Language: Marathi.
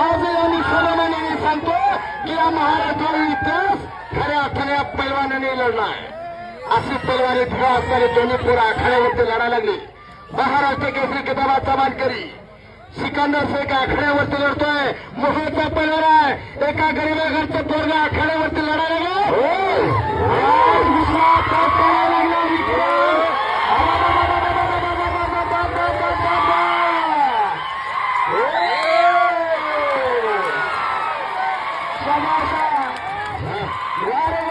आज आम्ही समाधानाने सांगतो की हा महाराष्ट्र इतिहास खऱ्या अर्थाने या पैलवानाने लढला आहे. अशी पैलवानी खेळ असणारे दोन्ही पोरं आखाड्यावरती लढायला लागली. महाराष्ट्र केसरी किताबाचा मानकरी सिकंदर शेख आखाड्यावरती लढतोय. मुघलचा पैलवान आहे. एका गरीबा घरचं पोरगा आखाड्यावरती लढायला लागला. Glória